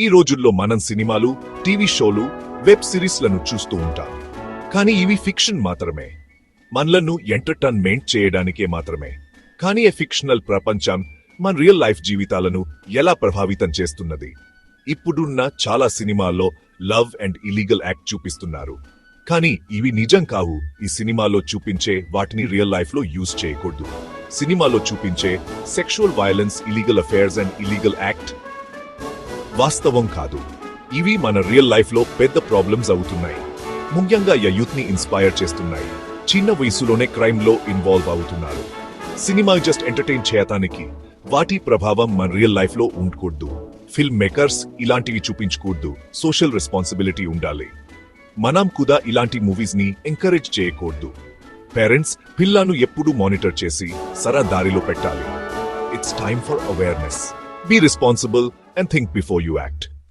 ఈ రోజుల్లో మనం సినిమాలు టీవీ షోలు వెబ్ సిరీస్లను చూస్తూ ఉంటాం. కానీ ఇవి ఫిక్షన్ మాత్రమే. మనలను ఎంటర్టైన్మెంట్ చేయడానికే మాత్రమే. కానీ ఏ ఫిక్షనల్ ప్రపంచం మన రియల్ లైఫ్ జీవితాలను ఎలా ప్రభావితం చేస్తున్నది? ఇప్పుడున్న చాలా సినిమాల్లో లవ్ అండ్ ఇలీగల్ యాక్ట్ చూపిస్తున్నారు. కానీ ఇవి నిజం కావు. ఈ సినిమాలో చూపించే వాటిని రియల్ లైఫ్లో యూజ్ చేయకూడదు. సినిమాలో చూపించే sexual violence illegal affairs and illegal act వాస్తవం కాదు. ఇవి మన రియల్ లైఫ్లో పెద్ద ప్రాబ్లమ్స్ అవుతున్నాయి. ముఖ్యంగా యూత్ని ఇన్స్పైర్ చేస్తున్నాయి. చిన్న వయసులోనే క్రైమ్లో ఇన్వాల్వ్ అవుతున్నారు. సినిమా జస్ట్ ఎంటర్టైన్ చేయటానికి వాటి ప్రభావం మన రియల్ లైఫ్లో ఉండకూడదు. ఫిల్మ్ మేకర్స్ ఇలాంటివి చూపించకూడదు. సోషల్ రెస్పాన్సిబిలిటీ ఉండాలి. మనం కూడా ఇలాంటి మూవీస్ని ఎంకరేజ్ చేయకూడదు. పేరెంట్స్ పిల్లను ఎప్పుడూ మానిటర్ చేసి సరా దారిలో పెట్టాలి. It's time for awareness Be responsible and think before you act.